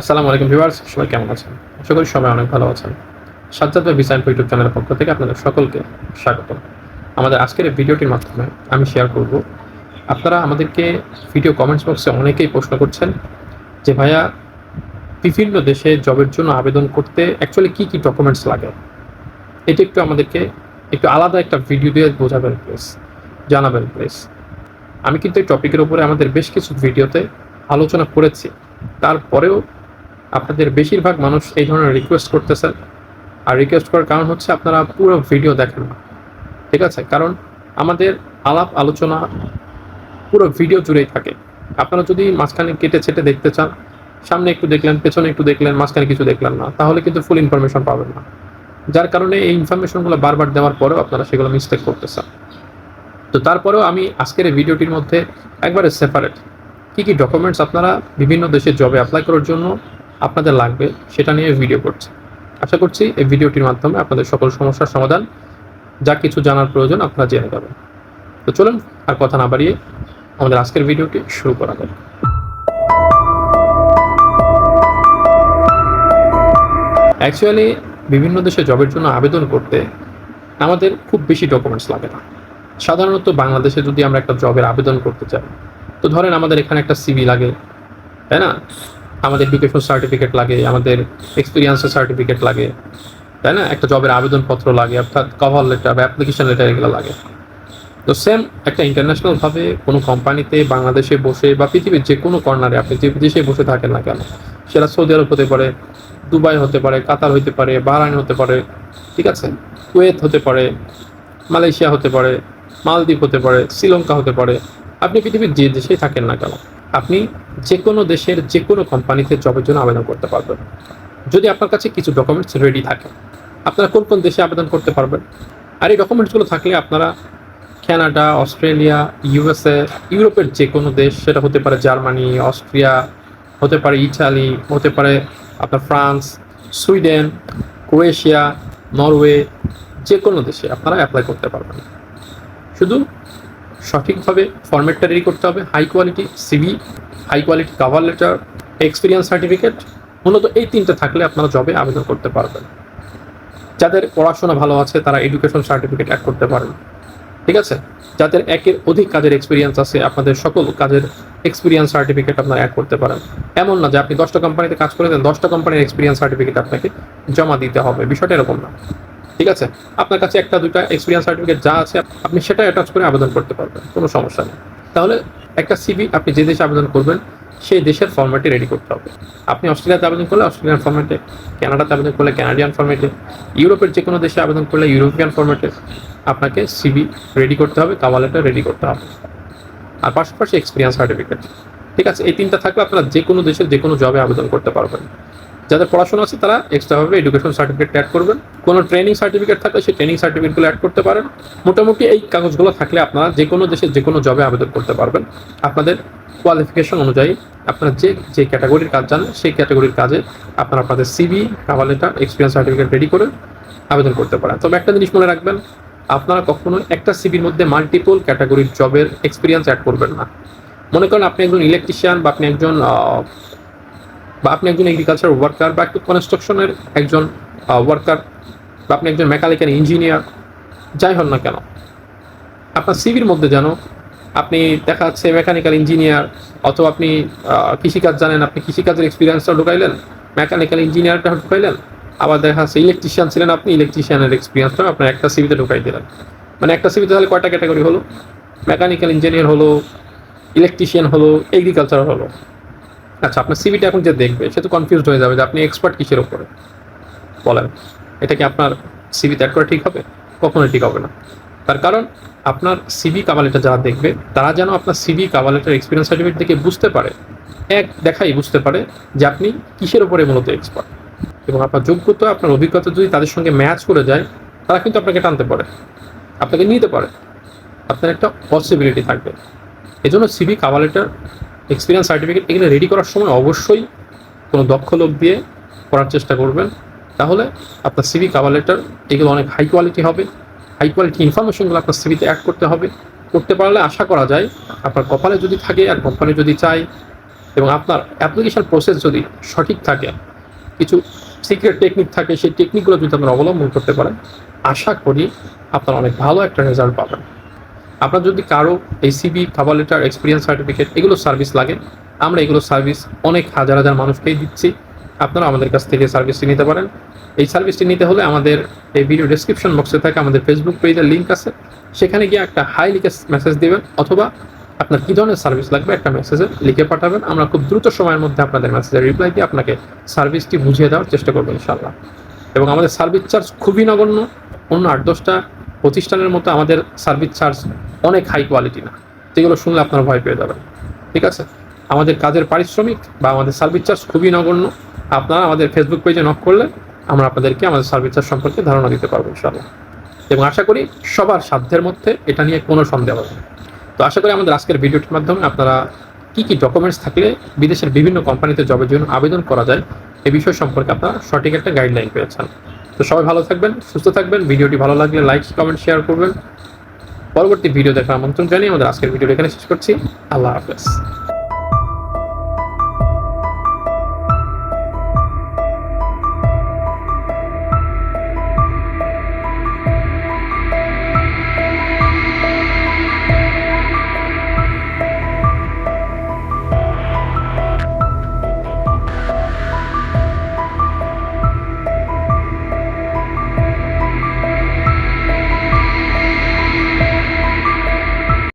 আসসালামু আলাইকুম ভিউয়ার্স, সবাই কেমন আছেন? আশা করি সবাই অনেক ভালো আছেন। সাজ্জাদ ভাই বিসাইন ইউটিউব চ্যানেলের পক্ষ থেকে আপনাদের সকলকে স্বাগত। আমাদের আজকের ভিডিওটির মাধ্যমে আমি শেয়ার করব। আপনারা আমাদেরকে ভিডিও কমেন্টস বক্সে অনেকেই প্রশ্ন করছেন যে, ভাইয়া, বিভিন্ন দেশে জবের জন্য আবেদন করতে অ্যাকচুয়ালি কী কী ডকুমেন্টস লাগে? এটা একটু আমাদেরকে একটু আলাদা একটা ভিডিও দিয়ে বোঝাবেন প্লিজ জানাবেন প্লিজ আমি কিন্তু এই টপিকের উপরে আমাদের বেশ কিছু ভিডিওতে আলোচনা করেছি। তারপরেও আপনাদের বেশিরভাগ মানুষ এই ধরনের রিকোয়েস্ট করতেছেন। আর রিকোয়েস্ট করার কারণ হচ্ছে আপনারা পুরো ভিডিও দেখেন না। ঠিক আছে? কারণ আমাদের আলাপ আলোচনা পুরো ভিডিও জুড়েই থাকে। আপনারা যদি মাঝখানে কেটে ছেটে দেখতে চান, সামনে একটু দেখলেন, পেছনে একটু দেখলেন, মাঝখানে কিছু দেখলেন না, তাহলে কিন্তু ফুল ইনফরমেশন পাবেন না। যার কারণে এই ইনফরমেশনগুলো বারবার দেওয়ার পরেও আপনারা সেগুলো মিস্টেক করতেছেন। তো তারপরেও আমি আজকের এই ভিডিওটির মধ্যে একবারে সেপারেট কী কী ডকুমেন্টস আপনারা বিভিন্ন দেশে জবে অ্যাপ্লাই করার জন্য আপনাদের লাগবে, সেটা নিয়ে ভিডিও করছি। আশা করছি এই ভিডিওটির মাধ্যমে আপনাদের সকল সমস্যার সমাধান, যা কিছু জানার প্রয়োজন আপনারা জেনে যাবেন। তো চলুন, আর কথা না বাড়িয়ে আমাদের আজকের ভিডিওটি শুরু করা যাক। অ্যাকচুয়ালি বিভিন্ন দেশে জবের জন্য আবেদন করতে আমাদের খুব বেশি ডকুমেন্টস লাগে না। সাধারণত বাংলাদেশে যদি আমরা একটা জবের আবেদন করতে চাই, তো ধরেন আমাদের এখানে একটা সিভি লাগে, তাই না? আমাদের এডুকেশন সার্টিফিকেট লাগে, আমাদের এক্সপিরিয়েন্সের সার্টিফিকেট লাগে, তাই না? একটা জবের আবেদনপত্র লাগে, অর্থাৎ কভার লেটার বা অ্যাপ্লিকেশন লেটার এগুলো লাগে। তো সেম একটা ইন্টারন্যাশনালভাবে কোনো কোম্পানিতে বাংলাদেশে বসে বা পৃথিবীর যে কোনো কর্নারে আপনি যে দেশে বসে থাকেন না কেন, সেটা সৌদি আরব হতে পারে, দুবাই হতে পারে, কাতার হতে পারে, বাহরাইন হতে পারে, ঠিক আছে? কুয়েত হতে পারে, মালয়েশিয়া হতে পারে, মালদ্বীপ হতে পারে, শ্রীলঙ্কা হতে পারে, আপনি পৃথিবীর যে দেশেই থাকেন না কেন, আপনি যে কোনো দেশের যে কোনো কোম্পানিতে জবের জন্য আবেদন করতে পারবেন। যদি আপনার কাছে কিছু ডকুমেন্টস রেডি থাকে, আপনারা কোন কোন দেশে আবেদন করতে পারবেন? আর এই ডকুমেন্টসগুলো থাকলে আপনারা কানাডা অস্ট্রেলিয়া ইউএসএ ইউরোপের যে কোনো দেশ, সেটা হতে পারে জার্মানি, অস্ট্রিয়া, হতে পারে ইটালি, হতে পারে আপনার ফ্রান্স, সুইডেন, ক্রোয়েশিয়া, নরওয়ে যে কোনো দেশে আপনারা অ্যাপ্লাই করতে পারবেন। শুধু সঠিকভাবে ফর্মেটটা রেডি করতে হবে high quality CV high quality cover letter experience certificate মূলত এই তিনটে থাকলে আপনারা জবে আবেদন করতে পারবেন। যাদের পড়াশোনা ভালো আছে, তারা এডুকেশন সার্টিফিকেট অ্যাড করতে পারেন। ঠিক আছে? যাদের একের অধিক কাজের এক্সপিরিয়েন্স আছে, আপনাদের সকল কাজের এক্সপিরিয়েন্স সার্টিফিকেট আপনারা অ্যাড করতে পারেন। এমন না যে আপনি দশটা কোম্পানিতে কাজ করে দেন, দশটা কোম্পানির এক্সপিরিয়েন্স সার্টিফিকেট আপনাকে জমা দিতে হবে। বিষয়টা এরকম না। ঠিক আছে? আপনার কাছে একটা দুটা এক্সপিরিয়েন্স সার্টিফিকেট যা আছে, আপনি সেটা অ্যাটাচ করে আবেদন করতে পারবেন। কোনো সমস্যা নেই। তাহলে একটা সিভি আপনি যে দেশে আবেদন করবেন, সেই দেশের ফর্ম্যাটে রেডি করতে হবে। আপনি অস্ট্রেলিয়াতে আবেদন করলে অস্ট্রেলিয়ান ফর্মেটে কানাডাতে আবেদন করলে ক্যানাডিয়ান ফর্ম্যাটে ইউরোপের যে কোনো দেশে আবেদন করলে ইউরোপিয়ান ফর্ম্যাটে আপনাকে সিভি রেডি করতে হবে কাওয়ালেটা রেডি করতে হবে। আর পাশাপাশি এক্সপিরিয়েন্স সার্টিফিকেট ঠিক আছে, এই তিনটা থাকলে আপনারা যে কোনো দেশের যে কোনো জবে আবেদন করতে পারবেন। যাদের পড়াশোনা আছে তারা এক্সট্রাভাবে এডুকেশন সার্টিফিকেট অ্যাড করবেন। কোনো ট্রেনিং সার্টিফিকেট থাকলে সেই ট্রেনিং সার্টিফিকেটগুলো অ্যাড করতে পারেন। মোটামুটি এই কাগজগুলো থাকলে আপনারা যে কোনো দেশে যে কোনো জবে আবেদন করতে পারবেন। আপনাদের কোয়ালিফিকেশন অনুযায়ী আপনারা যে যে ক্যাটাগরির কাজ জানেন, সেই ক্যাটাগরির কাজে আপনারা আপনাদের CV cover letter experience certificate ready করে আবেদন করতে পারেন। তবে একটা জিনিস মনে রাখবেন, আপনারা কখনোই একটা সিভির মধ্যে মাল্টিপল ক্যাটাগরির জবের এক্সপিরিয়েন্স অ্যাড করবেন না। মনে করেন আপনি একজন ইলেকট্রিশিয়ান বা আপনি একজন বা আপনি একজন এগ্রিকালচার ওয়ার্কার বা একটু কনস্ট্রাকশনের একজন ওয়ার্কার বা আপনি একজন মেকানিক্যাল ইঞ্জিনিয়ার যাই হন না কেন, আপনার সিভির মধ্যে যেন আপনি দেখা যাচ্ছে মেকানিক্যাল ইঞ্জিনিয়ার অথবা আপনি কৃষিকাজ জানেন, আপনি কৃষিকাজের এক্সপিরিয়েন্সটা ঢুকাইলেন মেকানিক্যাল ইঞ্জিনিয়ারটা ঢুকাইলেন, আবার দেখা যাচ্ছে ইলেকট্রিশিয়ান ছিলেন আপনি ইলেকট্রিশিয়ানের এক্সপিরিয়েন্সটা আপনার একটা সিভিতে ঢুকাই দিলেন। মানে একটা সিভিতে তাহলে কয়টা ক্যাটাগরি হলো? মেকানিক্যাল ইঞ্জিনিয়ার হলো ইলেকট্রিশিয়ান হলো এগ্রিকালচার হলো। আচ্ছা আপনার সিভিটা এখন যে দেখবে, সে তো কনফিউজড হয়ে যাবে যে আপনি এক্সপার্ট কিসের ওপরে বলেন, এটা কি আপনার সিভিতে অ্যাড করা ঠিক হবে? কখনোই ঠিক হবে না। তার কারণ, আপনার সিভি কাভালেটার যারা দেখবে, তারা যেন আপনার সিভি কাভালেটার এক্সপিরিয়েন্স সার্টিফিকেট দেখে বুঝতে পারে। এক, দেখাই বুঝতে পারে যে আপনি কিসের ওপরে মূলত এক্সপার্ট এবং আপনার যোগ্যতা, আপনার অভিজ্ঞতা যদি তাদের সঙ্গে ম্যাচ করে যায়, তারা কিন্তু আপনাকে টানতে পারে, আপনাকে নিতে পারে। আপনার একটা পসিবিলিটি থাকবে। এই জন্য CV cover letter experience certificate এগুলো রেডি করার সময় অবশ্যই কোনো দক্ষ লোক দিয়ে করার চেষ্টা করবেন। তাহলে আপনার সিভি কাভার লেটার এগুলো অনেক হাই কোয়ালিটি হবে। হাই কোয়ালিটি ইনফরমেশনগুলো আপনার সিভিতে অ্যাড করতে হবে। করতে পারলে আশা করা যায় আপনার কপালে যদি থাকে আর কোম্পানি যদি চায় এবং আপনার অ্যাপ্লিকেশন প্রসেস যদি সঠিক থাকে, কিছু সিক্রেট টেকনিক থাকে, সেই টেকনিকগুলো যদি আপনারা অবলম্বন করতে পারেন, আশা করি আপনারা অনেক ভালো একটা রেজাল্ট পাবেন। আপনার যদি কারও এই CV cover letter experience certificate এগুলো সার্ভিস লাগে, আমরা এগুলো সার্ভিস অনেক হাজার হাজার মানুষকেই দিচ্ছি। আপনারা আমাদের কাছ থেকে সার্ভিসটি নিতে পারেন। এই সার্ভিসটি নিতে হলে আমাদের এই ভিডিও ডেসক্রিপশন বক্সে থাকে আমাদের ফেসবুক পেজের লিঙ্ক আছে। সেখানে গিয়ে একটা হাই লিখে মেসেজ দেবেন, অথবা আপনার কী ধরনের সার্ভিস লাগবে একটা মেসেজে লিখে পাঠাবেন। আমরা খুব দ্রুত সময়ের মধ্যে আপনাদের মেসেজের রিপ্লাই দিয়ে আপনাকে সার্ভিসটি বুঝিয়ে দেওয়ার চেষ্টা করব ইনশাল্লাহ এবং আমাদের সার্ভিস চার্জ খুবই নগণ্য। অন্য আট দশটা প্রতিষ্ঠানের মতো আমাদের সার্ভিস চার্জ অনেক হাই কোয়ালিটি না। যেগুলো শুনলে আপনারা ভয় পেয়ে যাবেন। ঠিক আছে? আমাদের কাজের পারিশ্রমিক বা আমাদের সার্ভিস চার্জ খুবই নগণ্য। আপনারা আমাদের ফেসবুক পেজে নক করলে আমরা আপনাদেরকে আমাদের সার্ভিস চার্জ সম্পর্কে ধারণা দিতে পারব ইনশাআল্লাহ। এবং আশা করি সবার সাধ্যের মধ্যে এটা নিয়ে কোনো সন্দেহ হবে তো আশা করি আমাদের আজকের ভিডিওটির মাধ্যমে আপনারা কী কী ডকুমেন্টস থাকলে বিদেশের বিভিন্ন কোম্পানিতে জবের জন্য আবেদন করা যায়, এ বিষয় সম্পর্কে আপনারা সঠিক একটা গাইডলাইন পেয়েছেন। তো সবাই ভালো থাকবেন, সুস্থ থাকবেন, ভিডিওটি ভালো লাগলে লাইক কমেন্ট শেয়ার করবেন। পরবর্তী ভিডিও দেখার আমন্ত্রণ জানিয়ে আমাদের আজকের ভিডিও এখানে শেষ করছি। আল্লাহ হাফেজ।